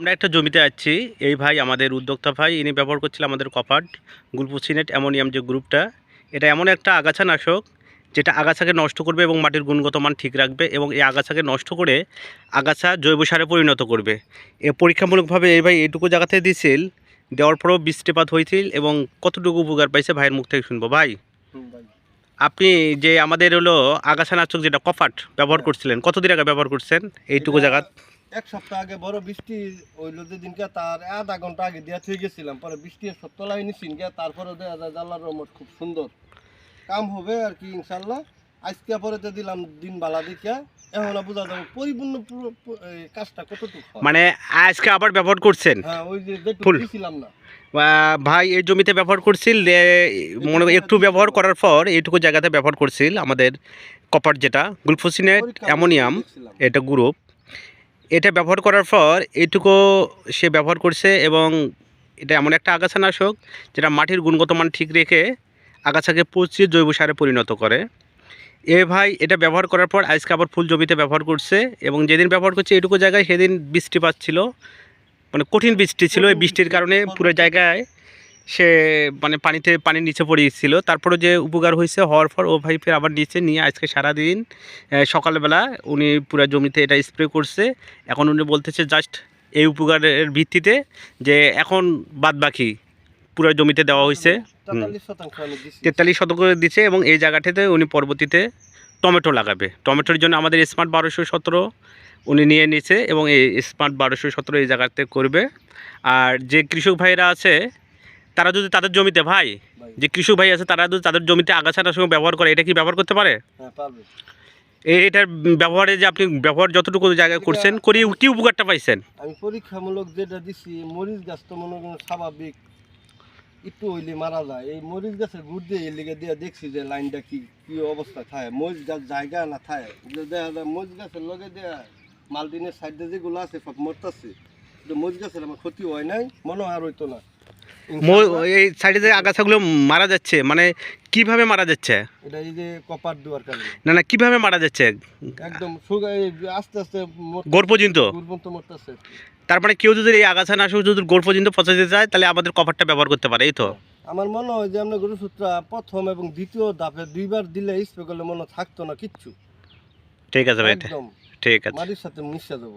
আমরা একটা জমিতে আছি। এই ভাই আমাদের উদ্যোক্তা ভাই ইনি ব্যবহার করছিল আমাদের কপাট গুলপুসিনেট অ্যামোনিয়াম যে গ্রুপটা। এটা এমন একটা আগাছা নাশক যেটা আগাছাকে নষ্ট করবে এবং মাটির গুণগত মান ঠিক রাখবে এবং এই আগাছাকে নষ্ট করে আগাছা জৈব সারে পরিণত করবে। এ পরীক্ষামূলকভাবে এই ভাই এইটুকু জায়গাতে দিছিল দেওয়ার পরেও বৃষ্টিপাত হয়েছিল এবং কতটুকু উপকার পাইছে ভাইয়ের মুখ থেকে শুনব। ভাই আপনি যে আমাদের হলো আগাছা নাশক যেটা কপাট ব্যবহার করছিলেন কতদিন আগে ব্যবহার করছেন? এইটুকু জায়গা এক সপ্তাহ আগে বড় বৃষ্টি হইল যেদিনকে তার আধা ঘণ্টা আগে দিয়া থয়ে গেছিলাম। পরে বৃষ্টি সত্যলাই নিছিন গিয়া তারপরে দেখা যায় রহমত খুব সুন্দর। কাম হবে আর কি ইনশাল্লাহ আজকে পরে তো দিলাম দিন বালা দেখিয়া। এখন বোঝা যাবে পরিপূর্ণ কাজটা কতটুকু মানে আজকে আবার ব্যবহার করছেন? হ্যাঁ ওই যে দিছিলাম না। ভাই এই জমিতে ব্যবহার করছিল মনে একটু ব্যবহার করার পর এইটুকু জায়গাতে ব্যবহার করছিল আমাদের কপার যেটা গুলফোসিনেট অ্যামোনিয়াম এটা গ্রুপ এটা ব্যবহার করার পর এইটুকু সে ব্যবহার করছে এবং এটা এমন একটা আগাছানাশক যেটা মাটির গুণগত মান ঠিক রেখে আগাছাকে পচিয়ে জৈব সারে পরিণত করে। এ ভাই এটা ব্যবহার করার পর আজকে আবার ফুল জমিতে ব্যবহার করছে এবং যেদিন ব্যবহার করছে এটুকু জায়গায় সেদিন বৃষ্টিপাত ছিল মানে কঠিন বৃষ্টি ছিল। এই বৃষ্টির কারণে পুরো জায়গায় সে মানে পানিতে পানির নিচে পড়ে গেছিল তারপরে যে উপকার হয়েছে হওয়ার পর ও ভাই ফের আবার নিচে নিয়ে আজকে সারাদিন সকালবেলা উনি পুরো জমিতে এটা স্প্রে করছে। এখন উনি বলতেছে জাস্ট এই উপকারের ভিত্তিতে যে এখন বাদ বাকি পুরো জমিতে দেওয়া হয়েছে। তেতাল্লিশ শতক দিচ্ছে এবং এই জায়গাটাতে উনি পরবর্তীতে টমেটো লাগাবে। টমেটোর জন্য আমাদের স্মার্ট বারোশো সতেরো উনি নিয়ে নিয়েছে এবং এই স্মার্ট বারোশো সতেরো এই জায়গাতে করবে। আর যে কৃষক ভাইরা আছে তারা যদি তাদের জমিতে ভাই যে কৃষক ভাই আছে তারা যদি তাদের জমিতে আগাছাটার সঙ্গে ব্যবহার করে এটা কি ব্যবহার করতে পারে? হ্যাঁ এটার ব্যবহারে যে আপনি ব্যবহার যতটুকু জায়গায় করছেন করি কি উপকারটা পাইছেন? আমি পরীক্ষামূলক যেটা দিছি মরিচ গাছ তো মনে করেন স্বাভাবিক একটু হইলে মারা যায়। এই মরিচ গাছের গুড় দিয়ে লিগে দিয়ে দেখছি যে লাইনটা কি কি অবস্থা থাকে। মরিচ গাছ জায়গা না থাকে। যে দেখা যায় মরিচ গাছের লগে দেয়া মালদিনের সাইডে যেগুলো আছে সব মরতাছে। কিন্তু মরিচ গাছের আমার ক্ষতি হয় নাই মনে হয় আর হইতো না। এই সাইডে যে আগাছাগুলো মারা যাচ্ছে মানে কীভাবে মারা যাচ্ছে? এটা এই যে কপার দেওয়ার কারণে না না কীভাবে মারা যাচ্ছে? একদম আস্তে আস্তে গোড় পর্যন্ত? গুড় তো তারপরে কেউ যদি এই আগাছা নাশক যদি গোড় পর্যন্ত পচাতে চায় তাহলে আমাদের কপারটা ব্যবহার করতে পারে এই তো? আমার মনে হয় যে আমরা গরুসূত্রা প্রথম এবং দ্বিতীয় ধাপে দুইবার দিলে স্প্রে করলে মনে থাকতো না কিচ্ছু। ঠিক আছে ভাই ঠিক আছে। মাটির সাথে মিশা যাব।